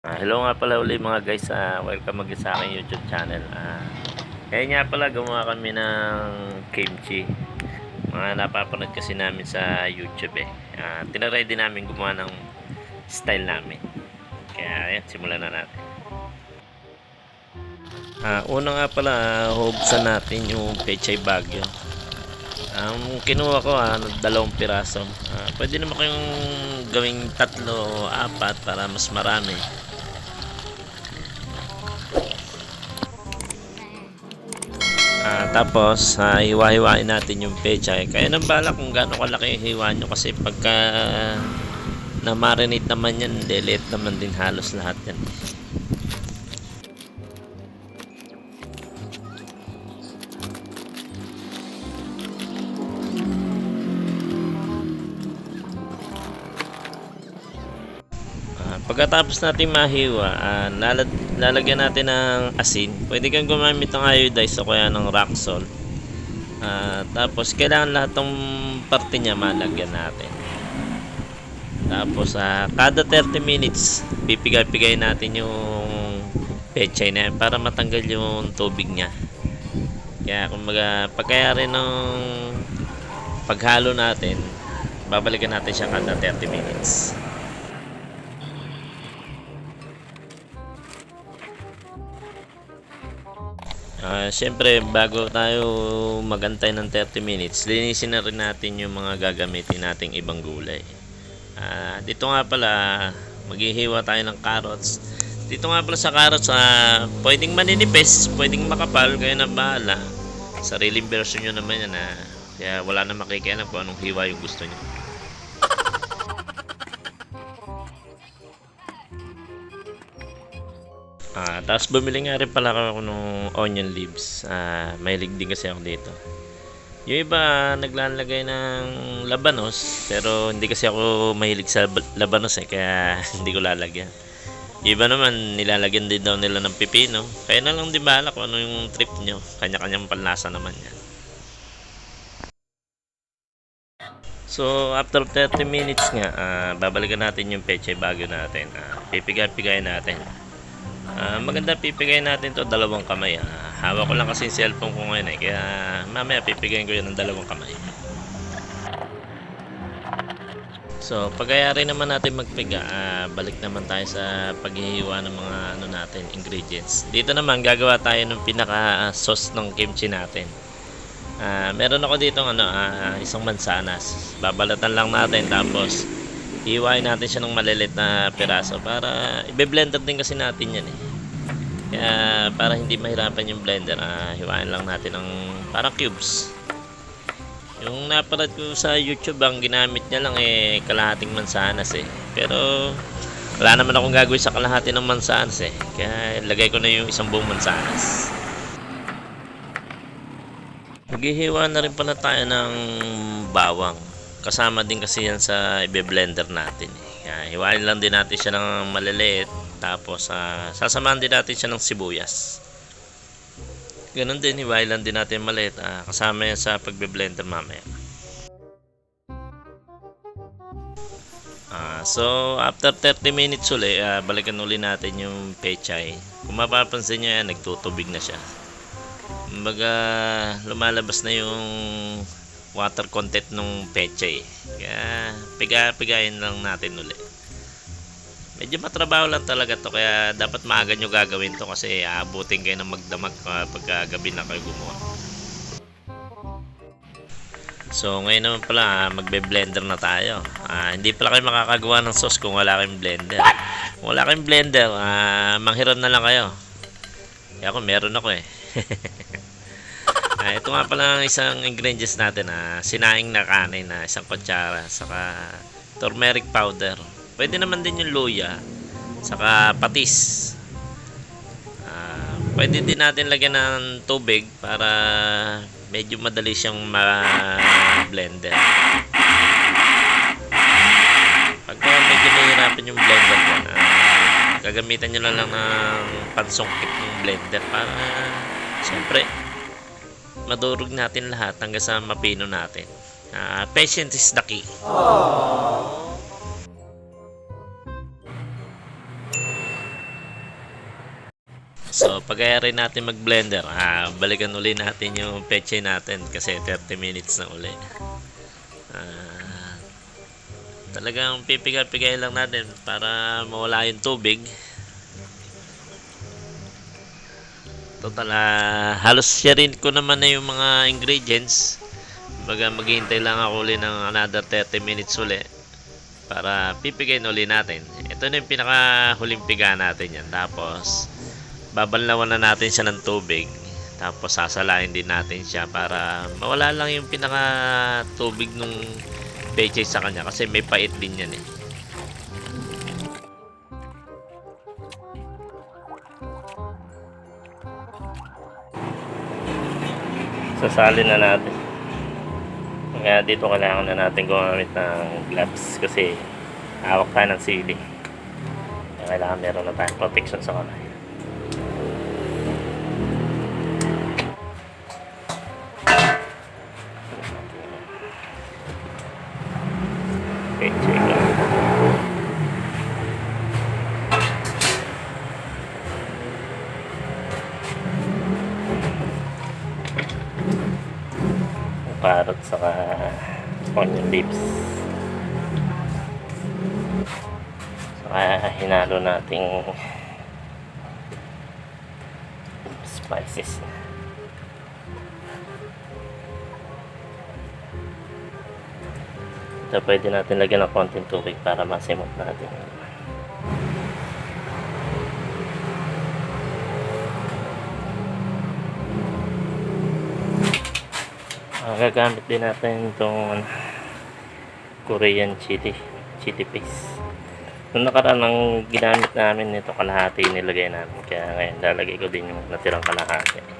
Ah, hello nga pala uli mga guys, Ah, welcome again sa aking YouTube channel. Ah, kaya nga pala gumawa kami ng kimchi. Mga napapanood kasi namin sa YouTube eh. Ah, tinaray din namin gumawa ng style namin. Kaya ayan, simulan na natin. Ah, una nga pala, hubsan natin yung pechay bagyo. Ang kinuha ko ah, dalawang piraso. Ah, pwede naman kayong gawing tatlo apat para mas marami. Tapos, ah, hiwa-hiwain natin yung pechay. Kaya nang bala kung gaano kalaki hiwa nyo kasi pagka na-marinate naman yan, delete naman din halos lahat yan. Ah, pagkatapos natin mahiwa, ah, lalad- lalagyan natin ng asin. Pwede kang gumamit ng iodized o kaya ng rock salt. Ah, tapos kailangan lahat ng parte niya malagyan natin. Tapos ah, kada 30 minutes, pipigay-pigay natin yung pechay na para matanggal yung tubig niya. Kaya kumbaga pagkayari ng paghalo natin, babalikan natin siya kada 30 minutes. Ah, Siyempre, bago tayo magantay ng 30 minutes, linisin na rin natin yung mga gagamitin nating ibang gulay. Ah, dito nga pala, maghihiwa tayo ng carrots. Dito nga pala sa carrots, ah, pwedeng maninipis, pwedeng makapal, kayo na bahala. Sariling version nyo naman yan, ah. Kaya wala na makikialam kung anong hiwa yung gusto nyo. Ah, tapos bumili nga rin pala ako ng onion leaves. Ah, mahilig din kasi ako dito. Yung iba naglalagay ng labanos, pero hindi kasi ako mahilig sa labanos eh, kaya hindi ko lalagyan. Yung iba naman nilalagyan din daw nila ng pipino. Kaya na lang di bala kung ano yung trip nyo. Kanya-kanyang panlasa naman yan. So, after 30 minutes nga, ah, babalikan natin yung peche bago natin. Ah, pipigay-pigay natin. Ah, maganda pipigay natin to dalawang kamay. Ah, hawak ko lang kasi yung cellphone ko ngayon eh. Kaya mamaya pipigayin ko yun ng dalawang kamay. So, pagkayari naman natin magpiga, ah, balik naman tayo sa paghihiwa ng mga ano natin, ingredients. Dito naman gagawa tayo ng pinaka sauce ng kimchi natin. Ah, meron ako dito ano, ah, isang mansanas. Babalatan lang natin tapos hiwain natin siya ng malilit na piraso para ibe-blender din kasi natin yan eh. Kaya para hindi mahirapan yung blender, ah, hiwain lang natin ng parang cubes. Yung napanood ko sa YouTube, ang ginamit niya lang eh kalahating mansanas eh. Pero wala naman akong gagawin sa kalahati ng mansanas eh. Kaya lagay ko na yung isang buong mansanas. Maghihiwa na rin pala tayo ng bawang. Kasama din kasi yan sa ibe-blender natin. Eh. Kaya hiwain lang din natin siya ng maliliit. Tapos ah, sasamahan din natin siya ng sibuyas. Ganon din, hiwain lang din natin maliit. Ah, kasama yan sa pagbe-blender mamaya. Ah, so, after 30 minutes uli, ah, balikan uli natin yung pechay. Kung mapapansin nyo yan, nagtutubig na siya. Kumbaga, lumalabas na yung water content ng peche. Kaya, piga-pigayin lang natin uli. Medyo matrabaho lang talaga to kaya dapat maaga nyo gagawin to kasi aabutin kayo ng magdamag uh, pagka gabi na kayo gumawa. So ngayon naman pala ah, magbe-blender na tayo. Ah, hindi pala kayo makakagawa ng sauce kung wala kayong blender. Kung wala kayong blender, ah, manghiram na lang kayo. Kaya ako meron ako eh. Ah, ito nga pala ang isang ingredients natin na sinaing na kanin na isang kutsara saka turmeric powder. Pwede naman din yung luya saka patis. Ah, pwede din natin lagyan ng tubig para medyo madali siyang ma-blender. Pagka medyo nahihirapan yung blender dyan, ah, gagamitan nyo na lang ng pansungkit ng blender para siyempre madurog natin lahat hanggang sa mapino natin. Ah, patience is the key. So, pagkaya rin natin mag-blender, ah, balikan uli natin yung peche natin kasi 30 minutes na uli. Ah, talagang pipigay-pigay lang natin para mawala yung tubig. Total, ah, halos siya rin ko naman na yung mga ingredients. Baga maghihintay lang ako uli ng another 30 minutes uli para pipigayin uli natin. Ito na yung pinaka huling piga natin yan. Tapos, babanlawan na natin siya ng tubig. Tapos, sasalain din natin siya para mawala lang yung pinaka tubig nung peche sa kanya kasi may pait din yan eh. Sasalin na natin. Kaya dito kailangan na natin gumamit ng gloves kasi hawak tayo ng sili. Kailangan meron na tayong protection sa kamay. Okay, check lang. Parot saka onion leaves. Saka hinalo nating spices. Ito pwede natin lagyan ng konting tubig para masimot natin. Ah, gagamit din natin itong Korean chili chili paste. Nung nakaraan ang ginamit namin nito kalahati nilagay namin. Kaya ngayon lalagay ko din yung natirang kalahati.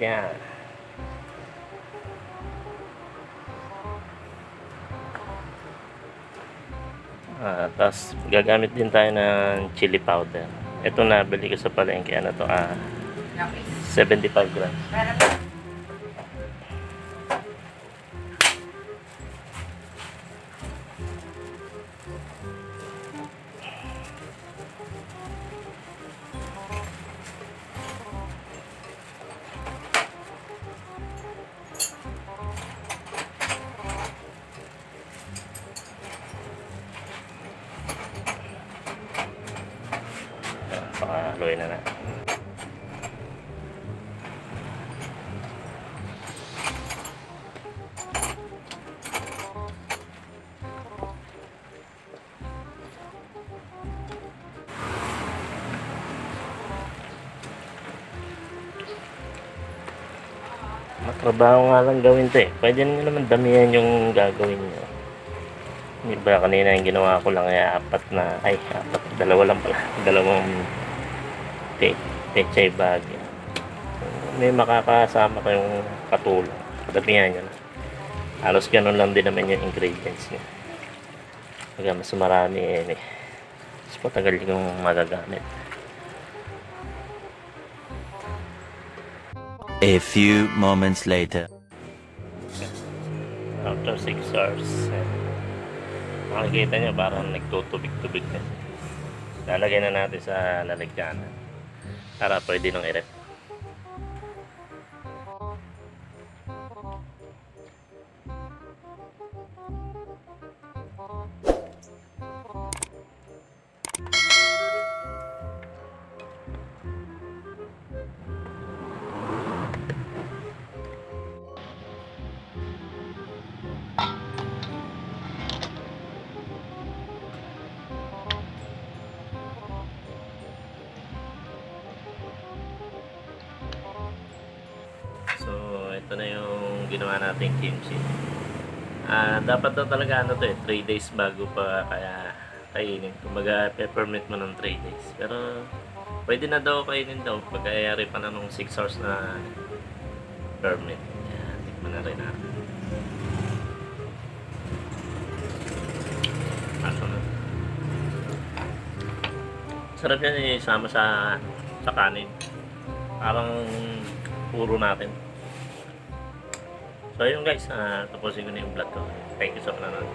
Yan. Ah, tapos gagamit din tayo ng chili powder. Ito na bili ko sa palengke ano to ah Okay. 75 grams. Para po. Pakaluin na natin. Matrabaho nga lang gawin to eh. Pwede nyo naman damihan yung gagawin nyo. Di ba kanina yung ginawa ko lang ay apat na, ay apat, dalawa lang pala. Dalawang te, techay bag. May makakasama kayong katulong. Damihan nyo na. Halos ganun lang din naman yung ingredients niya. Pagka mas marami eh, may- mas matagal yung magagamit. A few moments later. After 6 hours, eh, makikita nyo parang nagtutubig-tubig na. Lalagay na natin sa lalagyanan para pwede nang i-rep. Ito na yung ginawa nating kimchi. Ah, dapat daw talaga ano to eh, 3 days bago pa kaya kainin. Kumbaga, peppermint mo ng 3 days. Pero, pwede na daw kainin daw. Pagkayari pa na nung 6 hours na permit. Kaya, tikman na rin natin. Aso na. Sarap yan eh, sama sa sa kanin. Parang puro natin. So yun guys, ah, tapusin ko na yung vlog ko. Thank you sa panonood.